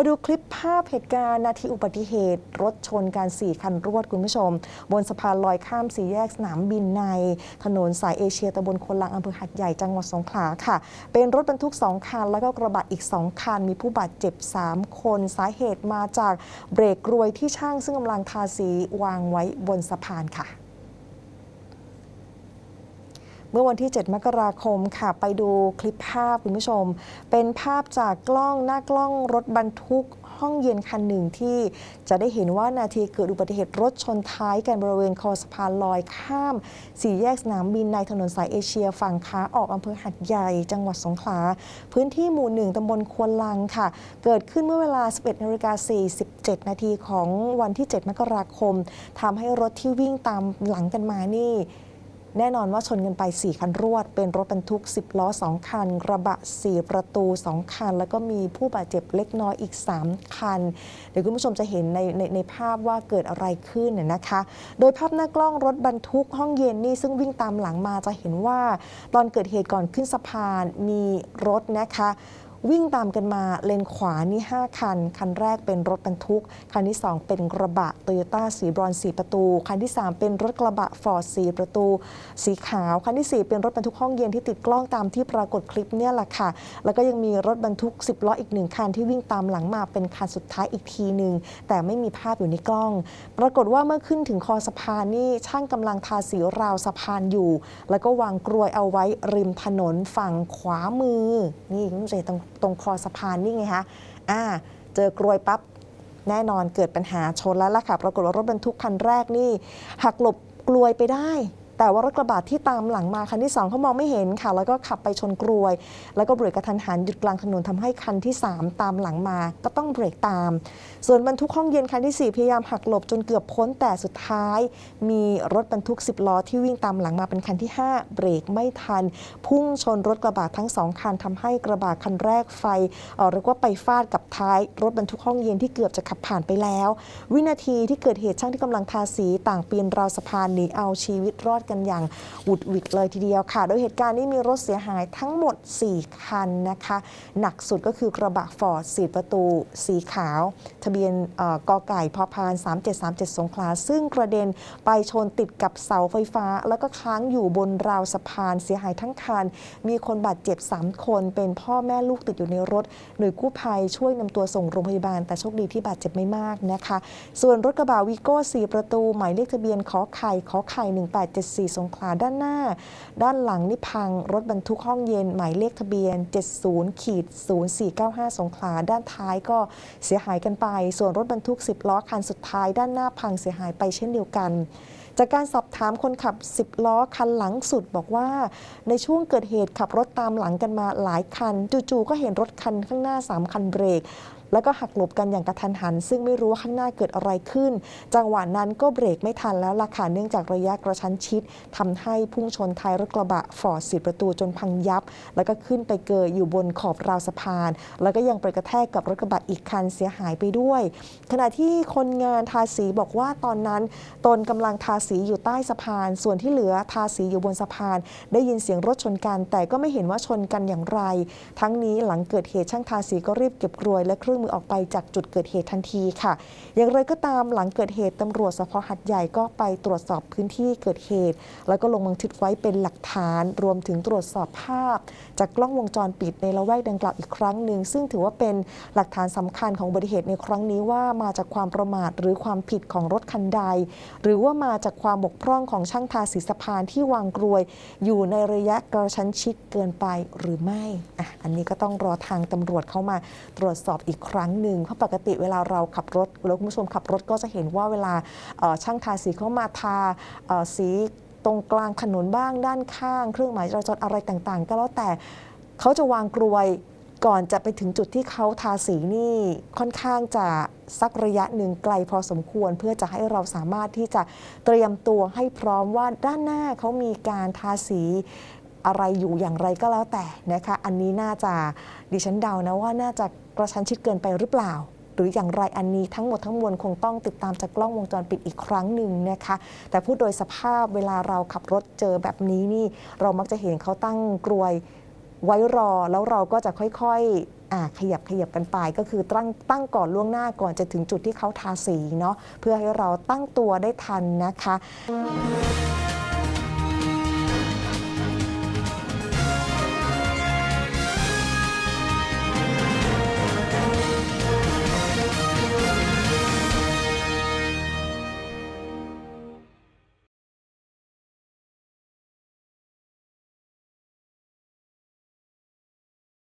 มาดูคลิปภาพเหตุการณ์นาทีอุบัติเหตุ รถชนการ4คันรวดคุณผู้ชม บนสะพานลอยข้ามสี่แยกสนามบินใน ถนนสายเอเชียตำบลคนลังอำเภอหัดใหญ่จังหวัดสงขลาค่ะ เป็นรถบรรทุก 2 คัน แล้วก็กระบะอีก 2 คัน มีผู้บาดเจ็บ 3 คน สาเหตุมาจากเบรกกรวยที่ช่างซึ่งกำลังทาสีวางไว้บนสะพานค่ะ เมื่อวันที่ 7 มกราคมค่ะ ไปดูคลิปภาพคุณผู้ชม เป็นภาพจากกล้องหน้ากล้องรถบรรทุกห้องเย็นคันหนึ่งที่จะได้เห็นว่านาทีเกิดอุบัติเหตุรถชนท้ายกันบริเวณคอสะพานลอยข้าม สี่แยกสนามบินในถนนสายเอเชียฝั่งขาออกอำเภอหัดใหญ่ จังหวัดสงขลา พื้นที่หมู่หนึ่งตำบลควนลังค่ะ เกิดขึ้นเมื่อเวลา 11นาฬิกา47 นาทีของวันที่ 7 มกราคมทำให้รถที่วิ่งตามหลังกันมานี่ แน่นอนว่าชนกันไป 4 คันรวด เป็นรถบรรทุก 10 ล้อ 2 คัน กระบะ 4 ประตู 2 คัน แล้วก็มีผู้บาดเจ็บเล็กน้อยอีก 3 คัน เดี๋ยวคุณผู้ชมจะเห็นในในในภาพว่าเกิดอะไรขึ้นน่ยนะคะ โดยภาพหน้ากล้องรถบรรทุกห้องเย็นนี่ซึ่งวิ่งตามหลังมาจะเห็นว่า ตอนเกิดเหตุก่อนขึ้นสะพานมีรถนะคะ วิ่งตามกันมาเลนขวานี่ 5 คัน คันแรกเป็นรถบรรทุก คันที่ 2 เป็นกระบะโตโยต้าสีบรอนสีประตู คันที่ 3 เป็นรถกระบะฟอร์ดสีประตู สีขาว คันที่ 4 เป็นรถบรรทุกห้องเย็นที่ติดกล้องตามที่ปรากฏคลิปเนี่ยแหละค่ะ แล้วก็ยังมีรถบรรทุก 10 ล้ออีกหนึ่งคันที่วิ่งตามหลังมาเป็นคันสุดท้ายอีกทีหนึ่งแต่ไม่มีภาพอยู่ในกล้อง ปรากฏว่าเมื่อขึ้นถึงคอสะพานนี่ช่างกำลังทาสีราวสะพานอยู่ แล้วก็วางกรวยเอาไว้ริมถนนฝั่งขวามือนี่คุณผู้ชมตรงตรงคอสะพานนี่ไงคะอ่าเจอกรวยปั๊บแน่นอนเกิดปัญหาชนแล้วล่ะค่ะ ปรากฏว่ารถบรรทุกคันแรกนี่หักหลบกลวยไปได้ แต่ว่ารถกระบะที่ตามหลังมาคันที่ 2เขามองไม่เห็นค่ะ แล้วก็ขับไปชนกลวย แล้วก็เบรกกระทันหันหยุดกลางถนนทำให้คันที่ 3 ตามหลังมา ก็ต้องเบรกตาม ส่วนบรรทุกห้องเย็นคันที่ 4 พยายามหักหลบจนเกือบพ้นแต่สุดท้าย มีรถบรรทุก 10 ล้อที่วิ่งตามหลังมาเป็นคันที่ 5 เบรกไม่ทัน พุ่งชนรถกระบะทั้งสองคันทำให้กระบะคันแรกไฟเอ่อเรียกว่าไปฟาดกับท้ายรถบรรทุกห้องเย็นที่เกือบจะขับผ่านไปแล้ว วินาทีที่เกิดเหตุช่างที่กำลังทาสีต่างปีนราวสะพานหนีเอาชีวิตรอดกันอย่างหวุดหวิดเลยทีเดียวค่ะ โดยเหตุการณ์นี้มีรถเสียหายทั้งหมด 4 คันนะคะ หนักสุดก็คือกระบะฟอร์ดสีประตูสีขาว ทะเบียนกอไก่พอพาน 3737 สงขลา ซึ่งกระเด็นไปชนติดกับเสาไฟฟ้า แล้วก็ค้างอยู่บนราวสะพานเสียหายทั้งคัน มีคนบาดเจ็บ 3 คน เป็นพ่อแม่ลูกติดอยู่ในรถ หน่วยกู้ภัยช่วยนำตัวส่งโรงพยาบาล แต่โชคดีที่บาดเจ็บไม่มากนะคะ ส่วนรถกระบะวีโก้4ประตู หมายเลขทะเบียนขอไข่ขอไข่ 1874สงขลาด้านหน้า ด้านหลังนี่พังรถบรรทุกห้องเย็นหมายเลขทะเบียน 70ขีด0495 สงขลาด้านท้ายก็เสียหายกันไป ส่วนรถบรรทุก 10 ล้อคันสุดท้ายด้านหน้าพังเสียหายไปเช่นเดียวกันจากการสอบถามคนขับ 10 ล้อคันหลังสุดบอกว่าในช่วงเกิดเหตุขับรถตามหลังกันมาหลายคัน จู่ๆก็เห็นรถคันข้างหน้า 3 คันเบรก แล้วก็หักหลบกันอย่างกระทันหัน ซึ่งไม่รู้ว่าข้างหน้าเกิดอะไรขึ้น จังหวะนั้นก็เบรกไม่ทันแล้วล่ะค่ะเนื่องจากระยะกระชั้นชิดทำให้พุ่งชนท้ายรถกระบะฟอร์ดสีประตูจนพังยับ แล้วก็ขึ้นไปเกยอยู่บนขอบราวสะพาน แล้วก็ยังไปกระแทกกับรถกระบะอีกคันเสียหายไปด้วย ขณะที่คนงานทาสีบอกว่าตอนนั้น ตนกำลังทาสีอยู่ใต้สะพาน ส่วนที่เหลือทาสีอยู่บนสะพาน ได้ยินเสียงรถชนกัน แต่ก็ไม่เห็นว่าชนกันอย่างไร ทั้งนี้หลังเกิดเหตุช่างทาสีก็รีบเก็บกรวยและเครื่องมือออกไปจากจุดเกิดเหตุทันทีค่ะ อย่างไรก็ตามหลังเกิดเหตุตำรวจสพหัดใหญ่ก็ไปตรวจสอบพื้นที่เกิดเหตุ แล้วก็ลงบันทึกไว้เป็นหลักฐาน รวมถึงตรวจสอบภาพ จากกล้องวงจรปิดในละแวกดังกล่าวอีกครั้งหนึ่งซึ่งถือว่าเป็นหลักฐานสำคัญของอุบัติเหตุในครั้งนี้ว่ามาจากความประมาทหรือความผิดของรถคันใด หรือว่ามาจากความบกพร่องของช่างทาสีสะพานที่วางกรวย อยู่ในระยะกระชั้นชิดเกินไปหรือไม่อะอันนี้ก็ต้องรอทางตำรวจเข้ามาตรวจสอบอีกครั้งหนึ่งเพราะปกติเวลาเราขับรถแล้วคุณผู้ชมขับรถก็จะเห็นว่าเวลาช่างทาสีเข้ามาทาสีตรงกลางถนนบ้างด้านข้าง เครื่องหมายจราจรอะไรต่างๆ ก็แล้วแต่เขาจะวางกรวยก่อนจะไปถึงจุดที่เขาทาสีนี่ค่อนข้างจะสักระยะหนึ่งไกลพอสมควร เพื่อจะให้เราสามารถที่จะเตรียมตัวให้พร้อมว่าด้านหน้าเขามีการทาสี อะไรอยู่อย่างไรก็แล้วแต่นะคะ อันนี้น่าจะดิฉันเดานะว่าน่าจะกระชั้นชิดเกินไปหรือเปล่า หรืออย่างไรอันนี้ทั้งหมดทั้งมวลคงต้องติดตามจากกล้องวงจรปิดอีกครั้งหนึ่งนะคะ แต่พูดโดยสภาพเวลาเราขับรถเจอแบบนี้นี่ เรามักจะเห็นเขาตั้งกรวยไว้รอแล้วเราก็จะค่อยๆขยับขยับกันไปก็คือตั้งตั้งก่อนล่วงหน้าก่อนจะถึงจุดที่เขาทาสีเนาะเพื่อให้เราตั้งตัวได้ทันนะคะ